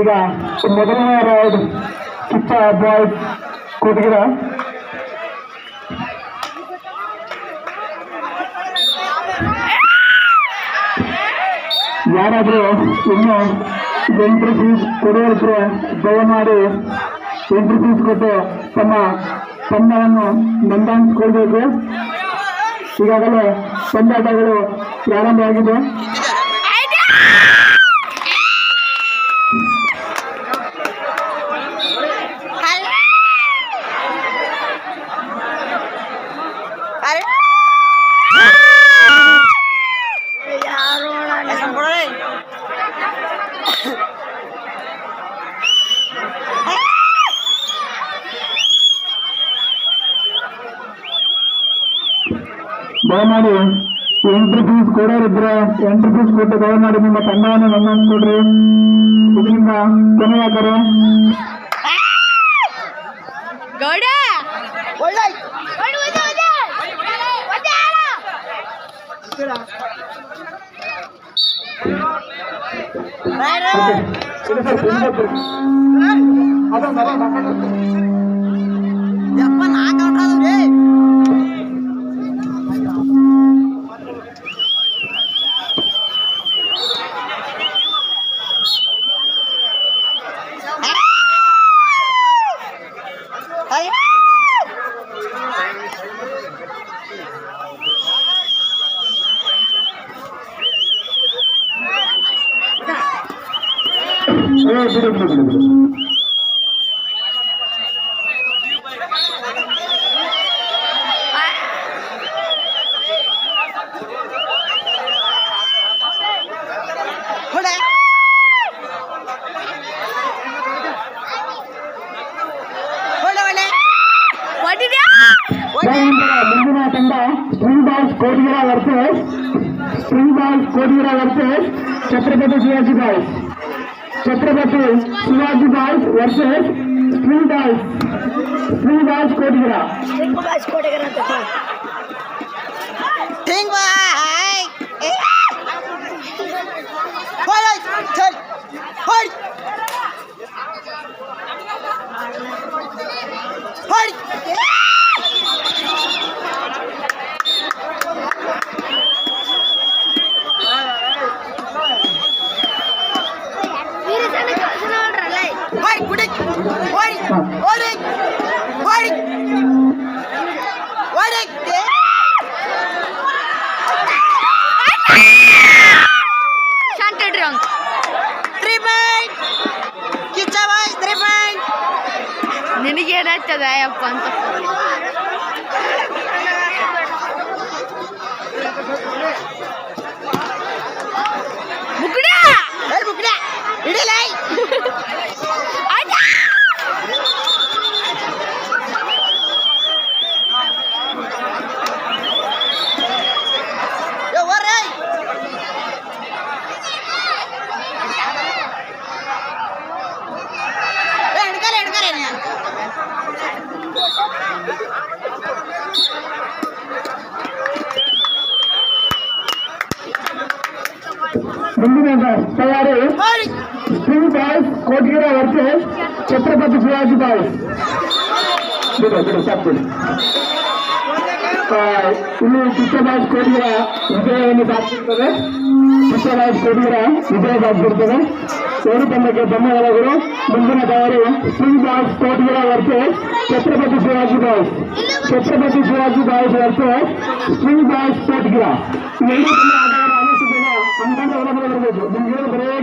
ಈಗ ಮೊದಲನೇ ride Kichcha boys ಕೊಟ್ಟಿಗಿರ ಯಾರಾದರೂ ಇನ್ನು ಎಂಟ್ರಿ ಫೀಸ್ ಕೊಡುವರ್ತರು ದಯ ಮಾಡಿ ಎಂಟ್ರಿ ಫೀಸ್ ಕೊಟ್ಟು ತಮ್ಮ ತಂಡವನ್ನು ನೋಂದಾಯಿಸಿಕೊಳ್ಬೇಕು. ಈಗಾಗಲೇ ಪಂದ್ಯಾಟಗಳು ಪ್ರಾರಂಭ ಆಗಿದೆ. ದಯಮಾಡಿ ಎಂಟ್ರಿ ಫೀಸ್ ಕೊಡೋರಿದ್ರೆ ಎಂಟ್ರಿ ಫೀಸ್ ಕೊಟ್ಟು ದಯಮಾಡಿ ನಿಮ್ಮ ತಂಡವನ್ನು ನೋಂದಾಯಿಸಿಕೊಡ್ರಿ ಇದರಿಂದ ಕೊನೆಯಾದರೆ ಗೌಡ! ಯಪ್ಪ knock out ಮುಂದಿನ ತಂಡ spring balls Kotigira versus spring balls Kotigira versus Chhatrapati Shivaji boys Chhatrapati Shivaji boys versus स्त्री बॉयज़ स्त्री बॉयज़ ನಿನಗೇನಾಯ್ತದ ಅಯ್ಯಪ್ಪ ಅಂತ. ಮುಗ್ಡ ಹೇಳಿ ಬುಕ್ಡೆ ಮುಂದಿನ ತಯಾರಿ ಹೊಡಿ spring boys Kotigira versus Chhatrapati Shivaji boys ಬಿಡು ಬಿಡು ಸಾಕು ಬಿಡು. ಆ, ಇಲ್ಲಿ ಕಿಚ್ಚ ಬಾಯ್ಸ್ ಕೋಟಿಗಿರ ವಿಜಯವನ್ನು ಸಾಧಿಸಿರ್ತದೆ ಕಿಚ್ಚ ಬಾಯ್ಸ್ ಕೋಟಿಗಿರ ವಿಜಯ ಸಾಧಿಸಿರ್ತದೆ ಎರಡು ತಂಡಕ್ಕೆ ಧನ್ಯವಾದಗಳು ಮುಂದಿನ ತಯಾರಿ spring boys Kotigira versus Chhatrapati Shivaji boys Chhatrapati Shivaji boys versus spring boys Kotigira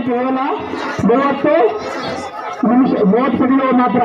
ಕೇವಲ ಮೂವತ್ತು ನಿಮಿಷ ಮೂವತ್ತು ಸೆಕೆಂಡ್ ಮಾತ್ರ